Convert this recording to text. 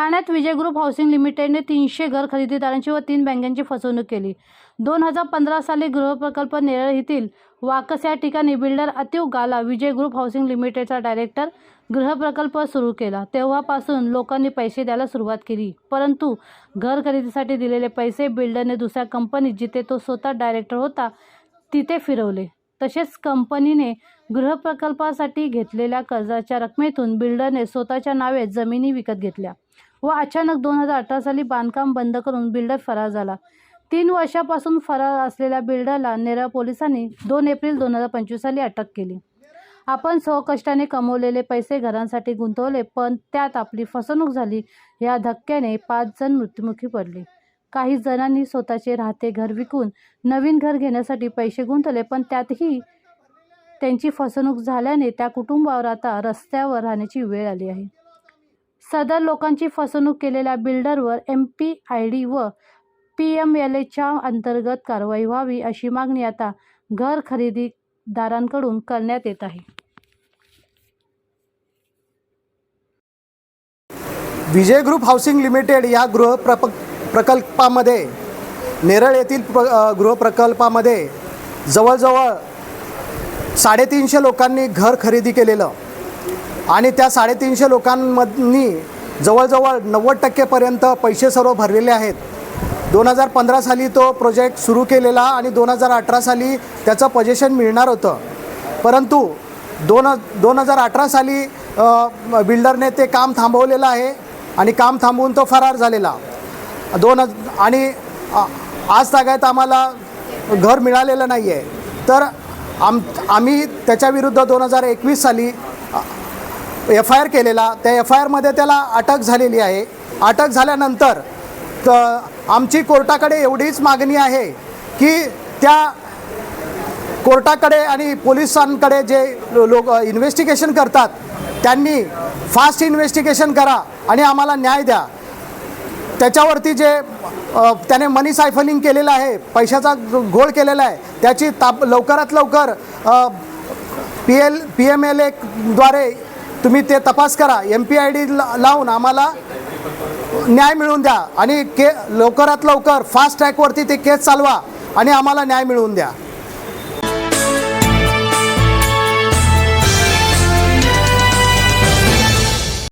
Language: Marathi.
ठाण्यात विजय ग्रुप हाऊसिंग लिमिटेडने तीनशे घर खरेदीदारांची व तीन बँकांची फसवणूक केली. दोन हजार पंधरा साली गृहप्रकल्प नेरळ येथील वाकस या ठिकाणी builder Ativ Gala Vijay group housing लिमिटेडचा director गृहप्रकल्प सुरू केला. तेव्हापासून लोकांनी पैसे द्यायला सुरुवात केली. परंतु घर खरेदीसाठी दिलेले पैसे बिल्डरने दुसऱ्या कंपनीत जिथे तो स्वतः डायरेक्टर होता तिथे फिरवले. तसेच कंपनीने गृहप्रकल्पासाठी घेतलेल्या कर्जाच्या रकमेतून बिल्डरने स्वतःच्या नावे जमिनी विकत घेतल्या. व अचानक दोन हजार अठरा साली बांधकाम बंद करून बिल्डर फरार झाला. तीन वर्षापासून फरार असलेल्या बिल्डरला नेरळ पोलिसांनी दोन एप्रिल दोन हजार पंचवीस साली अटक केली. आपण स्वकष्टाने कमवलेले पैसे घरांसाठी गुंतवले पण त्यात आपली फसवणूक झाली या धक्क्याने पाच जण मृत्युमुखी पडले. काही जणांनी स्वतःचे राहते घर विकून नवीन घर घेण्यासाठी पैसे गुंतवले पण त्यातही त्यांची फसवणूक झाल्याने त्या कुटुंबावर आता रस्त्यावर राहण्याची वेळ आली आहे. सदर लोकांची फसवणूक केलेल्या बिल्डरवर एम पी आय डी व पी एम एल एच्या अंतर्गत कारवाई व्हावी अशी मागणी आता घर खरेदीदारांकडून करण्यात येत आहे. विजय ग्रुप हाऊसिंग लिमिटेड या गृह प्रप प्रकल्पामध्ये नेरळ येथील प्र गृहप्रकल्पामध्ये जवळजवळ साडेतीनशे लोकांनी घर खरेदी केलेलं आणि त्या साडेतीनशे लोकांमधनी जवळजवळ नव्वद टक्केपर्यंत पैसे सर्व भरलेले आहेत. दोन हजार पंधरा साली तो प्रोजेक्ट सुरू केलेला आणि दोन हजार अठरा साली त्याचं पजेशन मिळणार होतं. परंतु दोन दोन हजार अठरा साली बिल्डरने ते काम थांबवलेलं आहे आणि काम थांबवून तो फरार झालेला. दोन आणि आज तागायत आम्हाला घर मिळालेलं नाही आहे तर आम आम्ही त्याच्याविरुद्ध दोन हजार एकवीस साली एफ आय आर केलेला त्या एफ आय आरमध्ये त्याला अटक झालेली आहे. अटक झाल्यानंतर तर आमची कोर्टाकडे एवढीच मागणी आहे की त्या कोर्टाकडे आणि पोलिसांकडे जे लोक इन्व्हेस्टिगेशन करतात त्यांनी फास्ट इन्व्हेस्टिगेशन करा आणि आम्हाला न्याय द्या. त्याच्यावरती जे त्याने मनी सायफलिंग केलेलं आहे पैशाचा घोळ केलेला आहे त्याची ताप लवकरात लवकर P L P M L एद्वारे तुम्ही ते तपास करा. एम पी आय डी लावून आम्हाला न्याय मिळवून द्या. आणि के लवकरात लवकर फास्ट ट्रॅकवरती ते केस चालवा आणि आम्हाला न्याय मिळवून द्या.